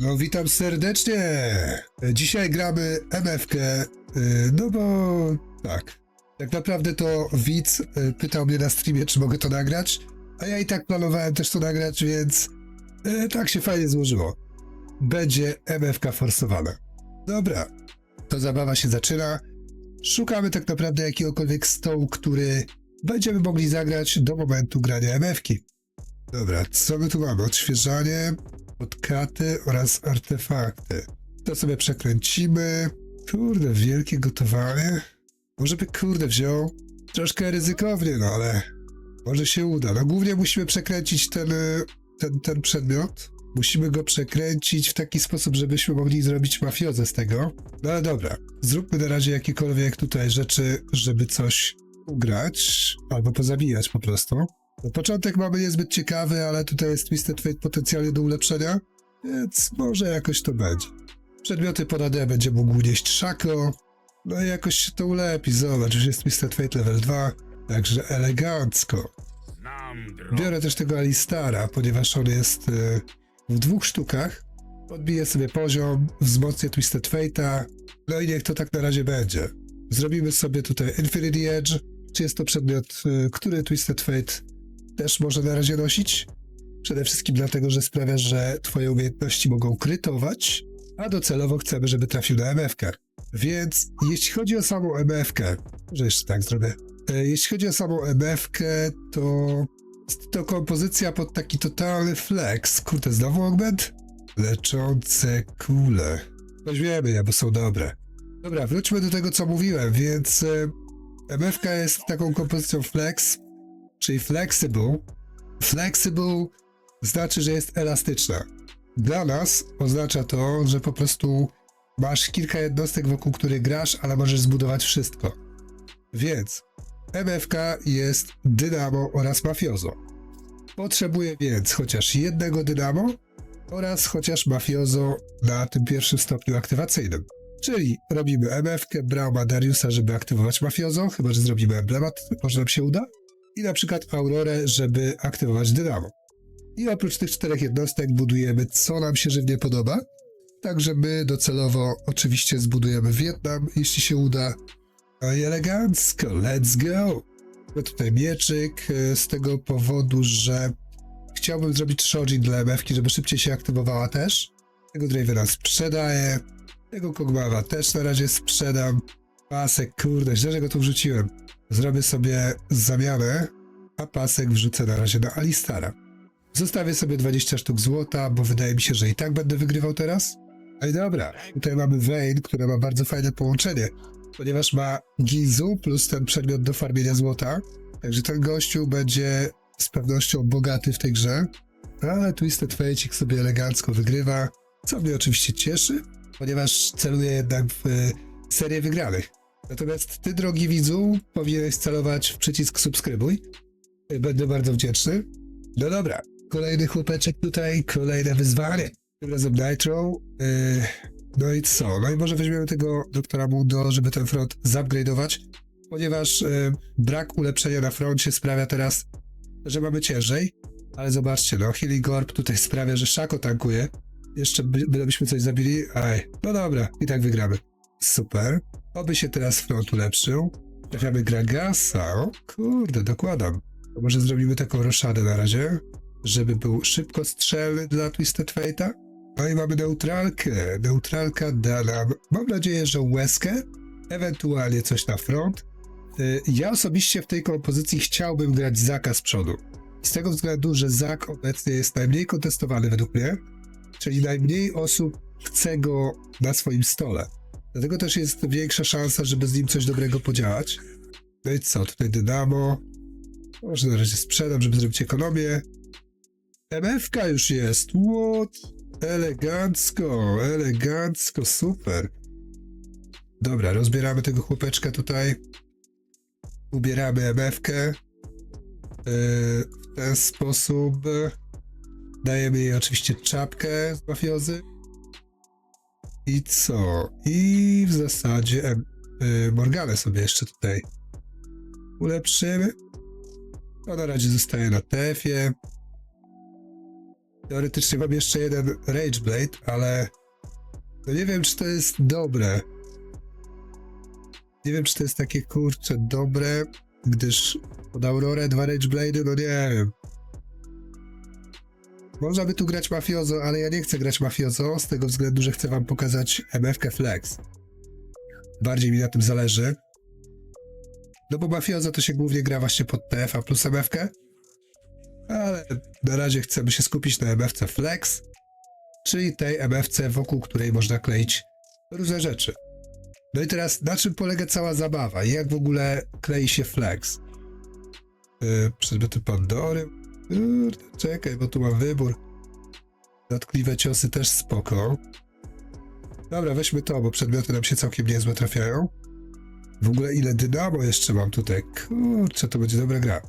No witam serdecznie! Dzisiaj gramy MFK, y, no bo tak. Tak naprawdę to widz y, pytał mnie na streamie, czy mogę to nagrać, a ja i tak planowałem też to nagrać, więc y, tak się fajnie złożyło. Będzie MFK forsowana. Dobra, to zabawa się zaczyna. Szukamy tak naprawdę jakiegokolwiek stołu, który będziemy mogli zagrać do momentu grania MFki. Dobra, co my tu mamy? Odświeżanie, podkaty oraz artefakty. To sobie przekręcimy. Kurde, wielkie gotowanie. Może by kurde wziął. Troszkę ryzykownie, no ale może się uda. No głównie musimy przekręcić ten, y, ten, ten przedmiot. Musimy go przekręcić w taki sposób, żebyśmy mogli zrobić mafiozę z tego. No ale dobra, zróbmy na razie jakiekolwiek tutaj rzeczy, żeby coś ugrać albo pozabijać po prostu. Początek mamy niezbyt ciekawy, ale tutaj jest Twisted Fate potencjalnie do ulepszenia, więc może jakoś to będzie. Przedmioty pod AD będzie mógł nieść Szako, no i jakoś się to ulepi, zobacz, już jest Twisted Fate level 2, także elegancko. Biorę też tego Alistara, ponieważ on jest e, w dwóch sztukach. Podbiję sobie poziom, wzmocnię Twisted Fate'a, no i niech to tak na razie będzie. Zrobimy sobie tutaj Infinity Edge, czy jest to przedmiot, e, który Twisted Fate też może na razie nosić. Przede wszystkim dlatego, że sprawia, że twoje umiejętności mogą krytować, a docelowo chcemy, żeby trafił na MFK. Więc jeśli chodzi o samą MFK, że jeszcze tak zrobię, e, jeśli chodzi o samą MFK, to to kompozycja pod taki totalny flex. Kurde, znowu augment? Leczące kule. Weźmiemy je, bo są dobre. Dobra, wróćmy do tego, co mówiłem, więc e, MFK jest taką kompozycją flex, czyli flexible. Flexible znaczy, że jest elastyczna. Dla nas oznacza to, że po prostu masz kilka jednostek, wokół których grasz, ale możesz zbudować wszystko. Więc MFK jest dynamo oraz mafiozo. Potrzebuję więc chociaż jednego dynamo oraz chociaż mafiozo na tym pierwszym stopniu aktywacyjnym. Czyli robimy MFK, Brauma, Dariusa, żeby aktywować mafiozo, chyba że zrobimy emblemat, może nam się uda. I na przykład Aurorę, żeby aktywować dynamo. I oprócz tych czterech jednostek budujemy, co nam się żywnie podoba. Także my docelowo oczywiście zbudujemy Wietnam, jeśli się uda. No i elegancko, let's go! Mamy tutaj mieczyk e, z tego powodu, że chciałbym zrobić Shojin dla MF-ki, żeby szybciej się aktywowała też. Tego Dravena sprzedaję. Tego Kogmawa też na razie sprzedam. Pasek, kurde, źle, że go tu wrzuciłem. Zrobię sobie zamianę, a pasek wrzucę na razie na Alistara. Zostawię sobie 20 sztuk złota, bo wydaje mi się, że i tak będę wygrywał teraz. No i dobra, tutaj mamy Vayne, która ma bardzo fajne połączenie, ponieważ ma Gizu plus ten przedmiot do farmienia złota. Także ten gościu będzie z pewnością bogaty w tej grze. Ale Twisted Fate'ik sobie elegancko wygrywa, co mnie oczywiście cieszy, ponieważ celuję jednak w y, serię wygranych. Natomiast ty, drogi widzu, powinieneś celować w przycisk subskrybuj. Będę bardzo wdzięczny. No dobra, kolejny chłopeczek tutaj, kolejne wyzwanie. Tym razem Nitro. Yy, no i co? No i może weźmiemy tego doktora Mundo, żeby ten front zupgrade'ować, ponieważ yy, brak ulepszenia na froncie sprawia teraz, że mamy ciężej. Ale zobaczcie, no Healing Orb tutaj sprawia, że Szako tankuje. Jeszcze by, coś zabili. Aj, no dobra, i tak wygramy. Super. Oby się teraz front ulepszył. Trafiamy Gragasa. O kurde, dokładam. To może zrobimy taką roszadę na razie, żeby był szybko strzelny dla Twisted Fate'a. No i mamy neutralkę. Neutralka da nam, mam nadzieję, że łezkę, ewentualnie coś na front. Y, Ja osobiście w tej kompozycji chciałbym grać Zaka z przodu. Z tego względu, że Zak obecnie jest najmniej kontestowany według mnie, czyli najmniej osób chce go na swoim stole. Dlatego też jest większa szansa, żeby z nim coś dobrego podziałać. No i co, tutaj Dynamo. Może na razie sprzedam, żeby zrobić ekonomię. MFK już jest. What? Elegancko, elegancko, super. Dobra, rozbieramy tego chłopeczka tutaj. Ubieramy MFkę. Yy, w ten sposób dajemy jej oczywiście czapkę z mafiozy. I co? I w zasadzie em, yy, Morganę sobie jeszcze tutaj ulepszymy. To na razie zostaje na TF-ie. Teoretycznie mam jeszcze jeden Rage Blade, ale no nie wiem, czy to jest dobre. Nie wiem, czy to jest takie kurcze dobre, gdyż pod Aurorę dwa Rage no nie wiem. Można by tu grać mafiozo, ale ja nie chcę grać mafiozo z tego względu, że chcę wam pokazać MFK Flex. Bardziej mi na tym zależy. No bo mafiozo to się głównie gra właśnie pod TFA plus MFK. Ale na razie chcemy się skupić na MFC Flex, czyli tej MFC, wokół której można kleić różne rzeczy. No i teraz, na czym polega cała zabawa? Jak w ogóle klei się Flex? Yy, przedmioty Pandory. Kurde, czekaj, bo tu mam wybór. Dotkliwe ciosy też spoko. Dobra, weźmy to, bo przedmioty nam się całkiem niezłe trafiają. W ogóle ile dynamo jeszcze mam tutaj? Kurczę, to będzie dobra gra.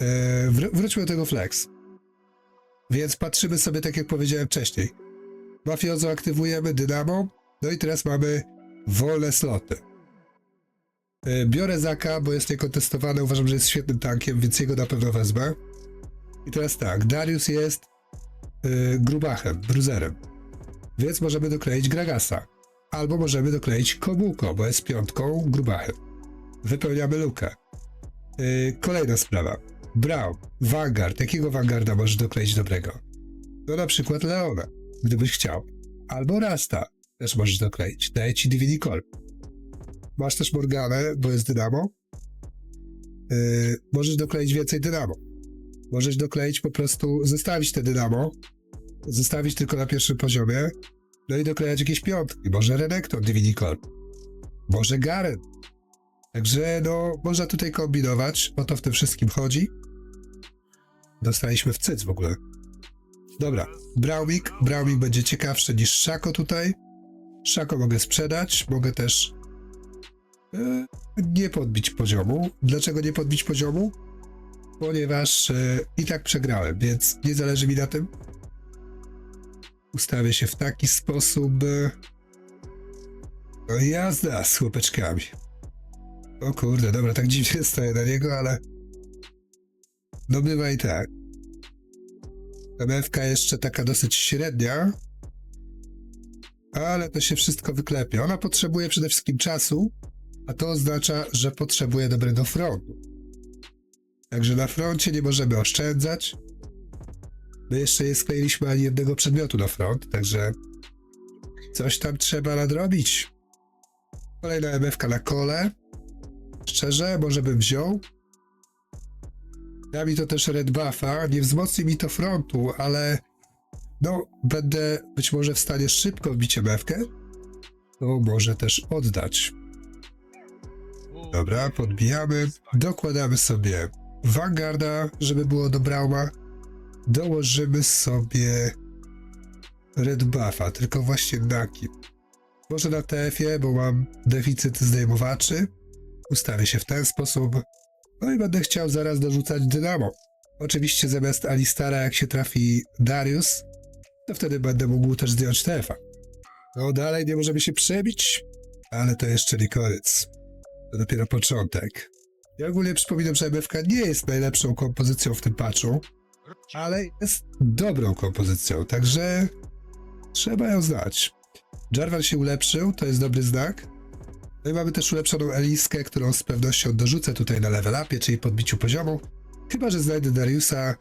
Eee, wr- wróćmy do tego flex. Więc patrzymy sobie, tak jak powiedziałem wcześniej. Mafiozo aktywujemy, dynamo. No i teraz mamy wolne sloty. Eee, biorę Zaka, bo jest niekontestowany. Uważam, że jest świetnym tankiem, więc jego na pewno wezmę. I teraz tak, Darius jest eee, grubachem, bruzerem. Więc możemy dokleić Gragasa. Albo możemy dokleić Kobuko, bo jest piątką grubachem. Wypełniamy lukę. Yy, kolejna sprawa. Brown, Vanguard. Jakiego Vanguarda możesz dokleić dobrego? No na przykład Leona, gdybyś chciał. Albo Rasta też możesz dokleić. Daję ci DVD Call. Masz też Morganę, bo jest Dynamo. Yy, możesz dokleić więcej Dynamo. Możesz dokleić po prostu, zestawić te Dynamo, zostawić tylko na pierwszym poziomie, no i doklejać jakieś piątki. Może Renekton Call. Może Garen. Także no, można tutaj kombinować. O to w tym wszystkim chodzi. Dostaliśmy w cyc w ogóle. Dobra, Braumik. Braumik będzie ciekawszy niż Szako tutaj. Szako mogę sprzedać. Mogę też nie podbić poziomu. Dlaczego nie podbić poziomu? Ponieważ e, i tak przegrałem, więc nie zależy mi na tym. Ustawię się w taki sposób. e, No jazda z chłopeczkami. O kurde, dobra, tak dziwnie stoję na niego, ale... No bywa i tak. MFK jeszcze taka dosyć średnia. Ale to się wszystko wyklepie. Ona potrzebuje przede wszystkim czasu, a to oznacza, że potrzebuje dobrego frontu. Także na froncie nie możemy oszczędzać. My jeszcze nie skleiliśmy ani jednego przedmiotu na front, także coś tam trzeba nadrobić. Kolejna MFK na kole. Szczerze, może bym wziął. Da mi to też red buffa, nie wzmocni mi to frontu, ale no, będę być może w stanie szybko wbić MFkę. To może też oddać. Dobra, podbijamy. Dokładamy sobie Vanguarda, żeby było do Brauma. Dołożymy sobie red buffa, tylko właśnie na kim? Może na TF-ie, bo mam deficyt zdejmowaczy. Ustawię się w ten sposób. No i będę chciał zaraz dorzucać Dynamo. Oczywiście zamiast Alistara, jak się trafi Darius, to wtedy będę mógł też zdjąć TF-a. No dalej nie możemy się przebić, ale to jeszcze nie koniec. To dopiero początek. Ja ogólnie przypominam, że MFK nie jest najlepszą kompozycją w tym patchu, ale jest dobrą kompozycją, także trzeba ją znać. Jarvan się ulepszył, to jest dobry znak. No i mamy też ulepszoną Eliskę, którą z pewnością dorzucę tutaj na level upie, czyli podbiciu poziomu. Chyba, że znajdę Dariusa,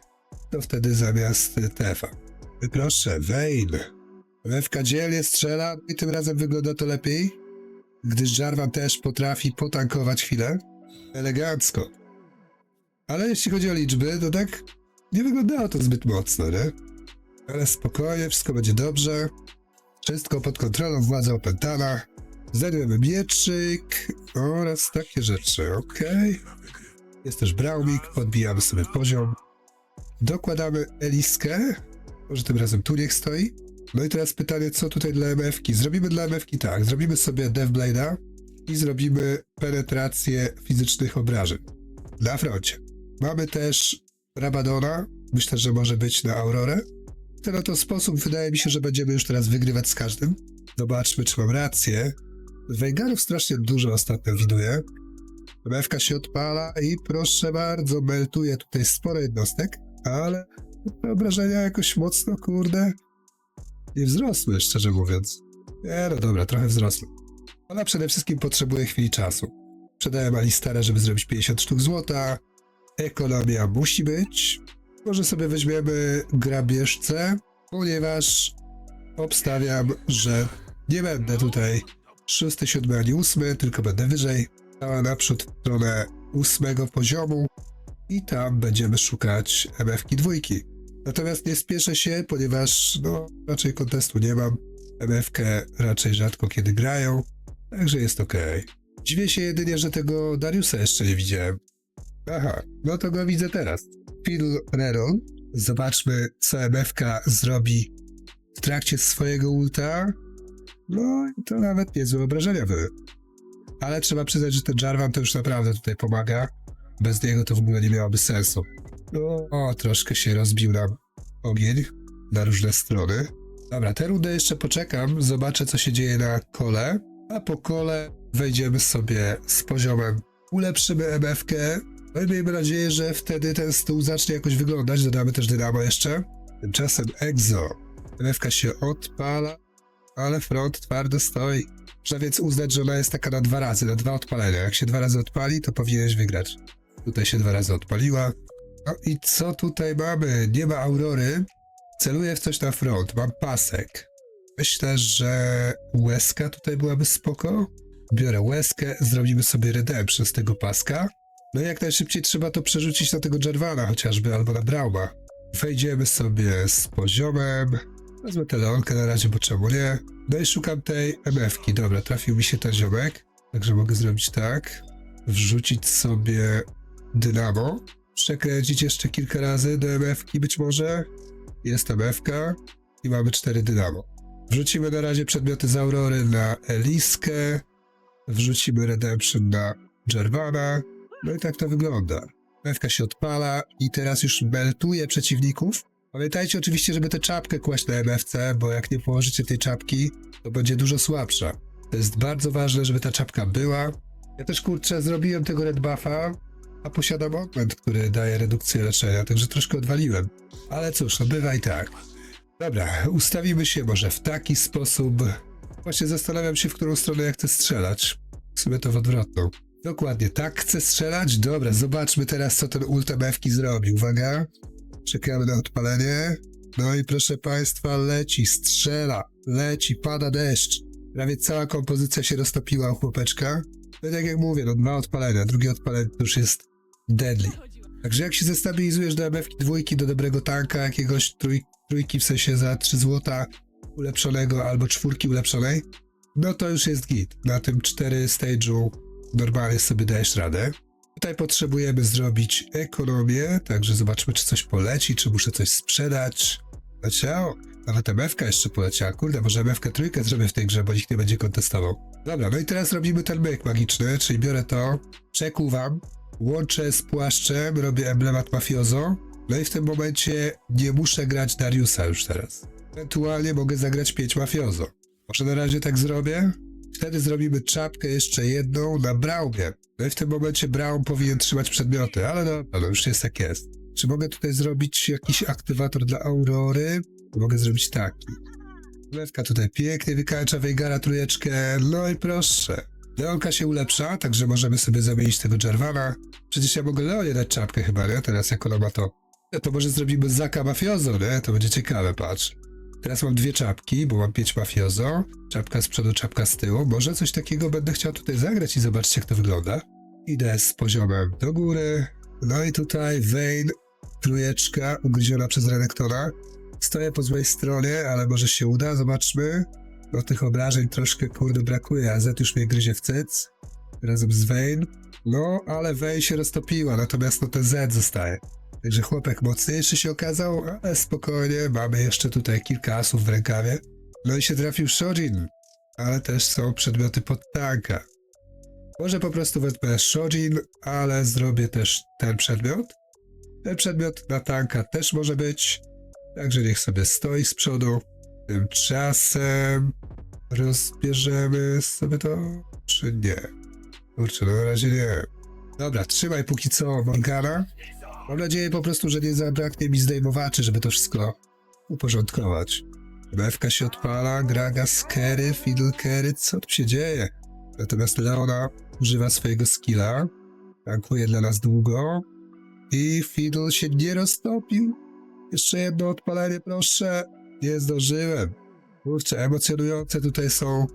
to wtedy zamiast TF-a. Proszę, Vayne. MFK dzielnie strzela no i tym razem wygląda to lepiej, gdyż Jarvan też potrafi potankować chwilę. Elegancko. Ale jeśli chodzi o liczby, to tak nie wyglądało to zbyt mocno, nie? Ale spokojnie, wszystko będzie dobrze. Wszystko pod kontrolą, władza opętana. Znajdujemy mieczyk oraz takie rzeczy, okej. Jest też Braumik, podbijamy sobie poziom. Dokładamy Eliskę. Może tym razem tu niech stoi. No i teraz pytanie, co tutaj dla MF-ki? Zrobimy dla MF-ki tak, zrobimy sobie Deathblade'a i zrobimy penetrację fizycznych obrażeń na froncie. Mamy też Rabadona, myślę, że może być na Aurorę. W ten oto sposób wydaje mi się, że będziemy już teraz wygrywać z każdym. Zobaczmy, czy mam rację. Wejgarów strasznie dużo ostatnio widuję. MFK się odpala i proszę bardzo, meltuje tutaj sporo jednostek, ale obrażenia jakoś mocno, kurde, nie wzrosły, szczerze mówiąc. No dobra, trochę wzrosły. Ona przede wszystkim potrzebuje chwili czasu. Sprzedałem Alistara, żeby zrobić 50 sztuk złota. Ekonomia musi być. Może sobie weźmiemy grabieżcę, ponieważ obstawiam, że nie będę tutaj 6, 7 ani 8, tylko będę wyżej. Dała naprzód w stronę 8 poziomu i tam będziemy szukać MF-ki dwójki. Natomiast nie spieszę się, ponieważ no, raczej kontestu nie mam. MF-kę raczej rzadko kiedy grają, także jest ok. Dziwię się jedynie, że tego Dariusa jeszcze nie widziałem. Aha, no to go widzę teraz. Phil Reron. Zobaczmy, co MF-ka zrobi w trakcie swojego ulta. No i to nawet niezłe obrażenia były. Ale trzeba przyznać, że ten Jarvan to już naprawdę tutaj pomaga. Bez niego to w ogóle nie miałoby sensu. No, o, troszkę się rozbił nam ogień na różne strony. Dobra, tę rundę jeszcze poczekam, zobaczę co się dzieje na kole, a po kole wejdziemy sobie z poziomem, ulepszymy MF-kę, no i miejmy nadzieję, że wtedy ten stół zacznie jakoś wyglądać, dodamy też dynamo jeszcze. Tymczasem Exo, MF-ka się odpala, ale front twardo stoi. Można więc uznać, że ona jest taka na dwa razy, na dwa odpalenia. Jak się dwa razy odpali, to powinieneś wygrać. Tutaj się dwa razy odpaliła. No i co tutaj mamy? Nie ma Aurory. Celuję w coś na front. Mam pasek. Myślę, że łezka tutaj byłaby spoko. Biorę łezkę, zrobimy sobie redemption z tego paska. No i jak najszybciej trzeba to przerzucić na tego Jarvana chociażby, albo na Brauma. Wejdziemy sobie z poziomem. Wezmę tę leonkę na razie, bo czemu nie? No i szukam tej MF-ki. Dobra, trafił mi się ten ziomek. Także mogę zrobić tak. Wrzucić sobie dynamo. Przekręcić jeszcze kilka razy do MF-ki być może. Jest MF-ka i mamy cztery dynamo. Wrzucimy na razie przedmioty z Aurory na Eliskę. Wrzucimy Redemption na Jarvana. No i tak to wygląda. MF-ka się odpala i teraz już meltuje przeciwników. Pamiętajcie oczywiście, żeby tę czapkę kłaść na MFC, bo jak nie położycie tej czapki, to będzie dużo słabsza. To jest bardzo ważne, żeby ta czapka była. Ja też kurczę zrobiłem tego red buffa, a posiadam augment, który daje redukcję leczenia, także troszkę odwaliłem. Ale cóż, no bywa i tak. Dobra, ustawimy się może w taki sposób. Właśnie zastanawiam się, w którą stronę ja chcę strzelać. W sumie to w odwrotną. Dokładnie tak chcę strzelać. Dobra, zobaczmy teraz, co ten ultamewki zrobi. Uwaga. Czekamy na odpalenie. No i proszę Państwa, leci, strzela, leci, pada deszcz. Prawie cała kompozycja się roztopiła u chłopeczka. No tak jak mówię, no dwa odpalenia, drugie odpalenie to już jest deadly. Także jak się zestabilizujesz do MF dwójki, do dobrego tanka, jakiegoś trój, trójki w sensie za 3 złota ulepszonego albo czwórki ulepszonej, no to już jest git. Na tym 4 stage'u normalnie sobie dajesz radę. Tutaj potrzebujemy zrobić ekonomię, także zobaczmy, czy coś poleci, czy muszę coś sprzedać. Leciało. Nawet MFK jeszcze poleciała. Kurde, może MFK trójkę zrobię w tej grze, bo nikt nie będzie kontestował. Dobra, no i teraz robimy ten myk magiczny, czyli biorę to, przekuwam, łączę z płaszczem, robię emblemat mafiozo. No i w tym momencie nie muszę grać Dariusa już teraz. Ewentualnie mogę zagrać 5 mafiozo. Może na razie tak zrobię? Wtedy zrobimy czapkę jeszcze jedną na Braumie. No i w tym momencie Braum powinien trzymać przedmioty, ale no, no już jest jak jest. Czy mogę tutaj zrobić jakiś aktywator dla Aurory? Mogę zrobić taki. Lewka tutaj pięknie wykańcza Weigara trójeczkę, no i proszę. Leonka się ulepsza, także możemy sobie zamienić tego Jarvana. Przecież ja mogę Leonie dać czapkę chyba, nie? Teraz jak ona ma to. To może zrobimy Zaka Mafiozo, nie? To będzie ciekawe, patrz. Teraz mam dwie czapki, bo mam pięć mafiozo. Czapka z przodu, czapka z tyłu. Może coś takiego będę chciał tutaj zagrać i zobaczcie, jak to wygląda. Idę z poziomem do góry. No i tutaj Vayne, trójeczka ugryziona przez Renektona. Stoję po złej stronie, ale może się uda, zobaczmy. No tych obrażeń troszkę kurde brakuje, a Z już mnie gryzie w cyc. Razem z Vayne. No, ale Vayne się roztopiła, natomiast no ten Z zostaje. Także chłopak mocniejszy się okazał, ale spokojnie, mamy jeszcze tutaj kilka asów w rękawie. No i się trafił Shojin, ale też są przedmioty pod tanka. Może po prostu wezmę Shojin, ale zrobię też ten przedmiot. Ten przedmiot na tanka też może być, także niech sobie stoi z przodu. Tymczasem rozbierzemy sobie to, czy nie? Kurczę, no na razie nie. Dobra, trzymaj póki co Morgana. Mam nadzieję po prostu, że nie zabraknie mi zdejmowaczy, żeby to wszystko uporządkować. MFK się odpala, Gragas Kerry, Fiddle Kerry, co tu się dzieje? Natomiast Leona używa swojego skilla, tankuje dla nas długo i Fiddle się nie roztopił. Jeszcze jedno odpalenie, proszę. Nie zdążyłem. Kurczę, emocjonujące tutaj są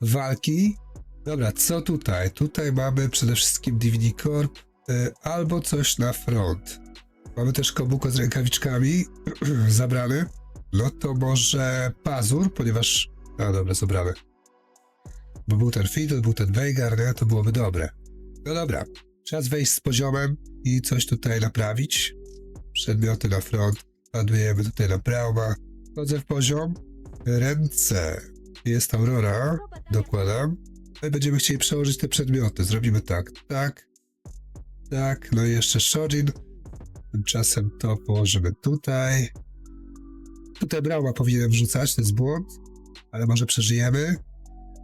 walki. Dobra, co tutaj? Tutaj mamy przede wszystkim DVD Corp y, albo coś na front. Mamy też kobuko z rękawiczkami zabrany. No to może pazur, ponieważ... A dobra, zabrany. Bo był ten Fiddle, był ten Veigar, nie? To byłoby dobre. No dobra, czas wejść z poziomem i coś tutaj naprawić. Przedmioty na front. Ładujemy tutaj na Brauma. Wchodzę w poziom. Ręce. Jest Aurora. Dokładam. I będziemy chcieli przełożyć te przedmioty. Zrobimy tak, tak, tak. No i jeszcze Shorin. Tymczasem to położymy tutaj. Tutaj Brauma powinien wrzucać, to jest błąd. Ale może przeżyjemy.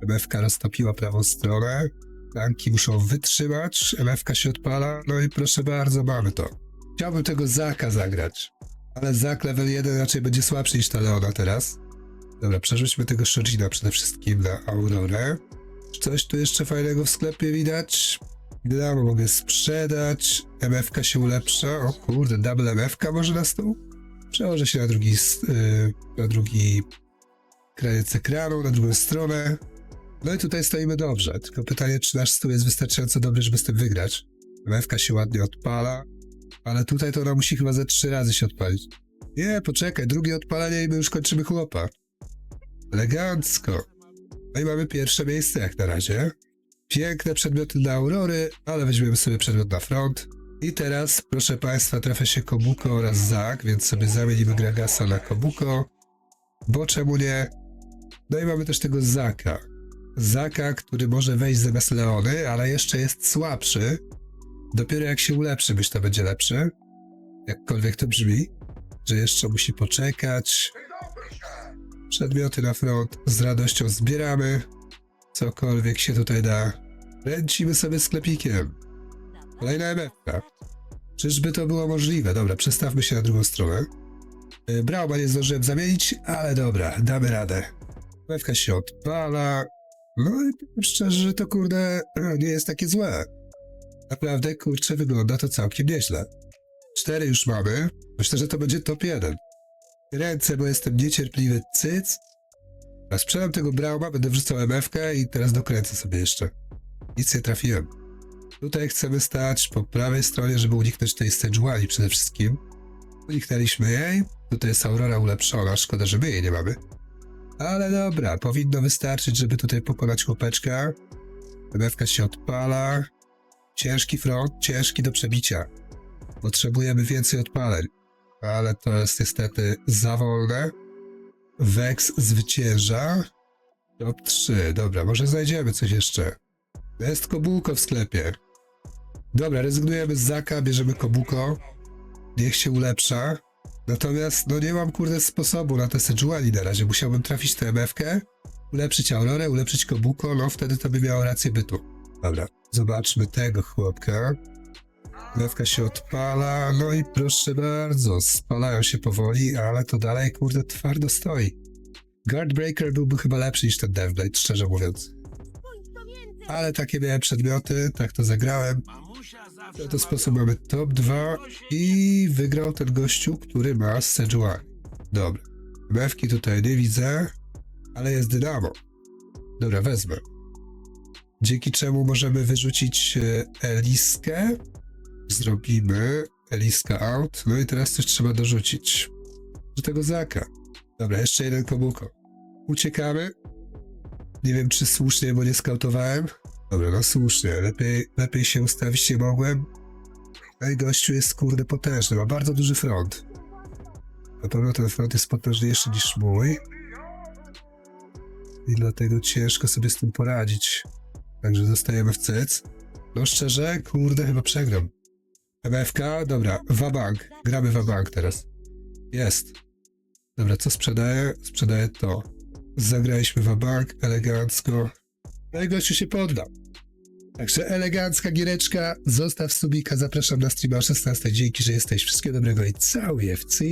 MFK roztopiła prawą stronę. Tanki muszą wytrzymać. MFK się odpala. No i proszę bardzo, mamy to. Chciałbym tego Zaka zagrać. Ale Zak level 1 raczej będzie słabszy niż ta Leona teraz. Dobra, przerzućmy tego Shojina przede wszystkim na Aurorę. Coś tu jeszcze fajnego w sklepie widać? Dynamo mogę sprzedać. MFK się ulepsza. O kurde, double MFK może na stół? Przełożę się na drugi, yy, na drugi kraniec ekranu, na drugą stronę. No i tutaj stoimy dobrze. Tylko pytanie, czy nasz stół jest wystarczająco dobry, żeby z tym wygrać. MFK się ładnie odpala. Ale tutaj to ona musi chyba ze trzy razy się odpalić. Nie, poczekaj, drugie odpalenie i my już kończymy chłopa. Elegancko. No i mamy pierwsze miejsce jak na razie. Piękne przedmioty dla Aurory, ale weźmiemy sobie przedmiot na front. I teraz, proszę Państwa, trafia się Kobuko oraz Zak, więc sobie zamienimy Gragasa na Kobuko. Bo czemu nie? No i mamy też tego Zaka. Zaka, który może wejść zamiast Leony, ale jeszcze jest słabszy. Dopiero jak się ulepszy, być to będzie lepszy. Jakkolwiek to brzmi, że jeszcze musi poczekać. Przedmioty na front z radością zbieramy. Cokolwiek się tutaj da. Ręcimy sobie sklepikiem. Kolejna MFK. Czyżby to było możliwe? Dobra, przestawmy się na drugą stronę. Yy, Brauma nie zdążyłem zamienić, ale dobra, damy radę. MFK się odpala. No i szczerze, że to kurde nie jest takie złe. Naprawdę, kurczę, wygląda to całkiem nieźle. Cztery już mamy. Myślę, że to będzie top jeden. Ręce, bo jestem niecierpliwy. Cyc. A sprzedam tego Brauma, będę wrzucał MFK i teraz dokręcę sobie jeszcze. Nic nie trafiłem. Tutaj chcemy stać po prawej stronie, żeby uniknąć tej Sejuani przede wszystkim. Uniknęliśmy jej. Tutaj jest Aurora ulepszona, szkoda, że my jej nie mamy. Ale dobra, powinno wystarczyć, żeby tutaj pokonać chłopeczka. MFK się odpala. Ciężki front, ciężki do przebicia. Potrzebujemy więcej odpaleń, ale to jest niestety za wolne. Vex zwycięża. Top 3, dobra, może znajdziemy coś jeszcze. Jest kobułko w sklepie. Dobra, rezygnujemy z Zaka, bierzemy kobuko. Niech się ulepsza. Natomiast, no nie mam kurde sposobu na te Sejuani na razie. Musiałbym trafić tę MFkę, ulepszyć Aurorę, ulepszyć kobuko, no wtedy to by miało rację bytu. Dobra, zobaczmy tego chłopka. Lewka się odpala, no i proszę bardzo, spalają się powoli, ale to dalej, kurde, twardo stoi. Guardbreaker byłby chyba lepszy niż ten Deathblade, szczerze mówiąc. Ale takie miałem przedmioty, tak to zagrałem. W ten sposób mamy top 2 i wygrał ten gościu, który ma Sejuani. Dobra. Mewki tutaj nie widzę, ale jest Dynamo. Dobra, wezmę. Dzięki czemu możemy wyrzucić e, Eliskę. Zrobimy Eliska out. No i teraz coś trzeba dorzucić. Do tego Zaka. Dobra, jeszcze jeden kobuko. Uciekamy. Nie wiem, czy słusznie, bo nie skautowałem. Dobra, no słusznie. Lepiej, lepiej się ustawić nie mogłem. I gościu jest kurde potężny. Ma bardzo duży front. Na pewno ten front jest potężniejszy niż mój. I dlatego ciężko sobie z tym poradzić. Także zostajemy w cyc. No szczerze, kurde, chyba przegram. MFK, dobra, Wabank. Gramy Wabank teraz. Jest. Dobra, co sprzedaję? Sprzedaję to. Zagraliśmy Wabank elegancko. No i gościu się poddał. Także elegancka giereczka, zostaw subika, zapraszam na streama o 16, dzięki, że jesteś, wszystkiego dobrego i cały FC.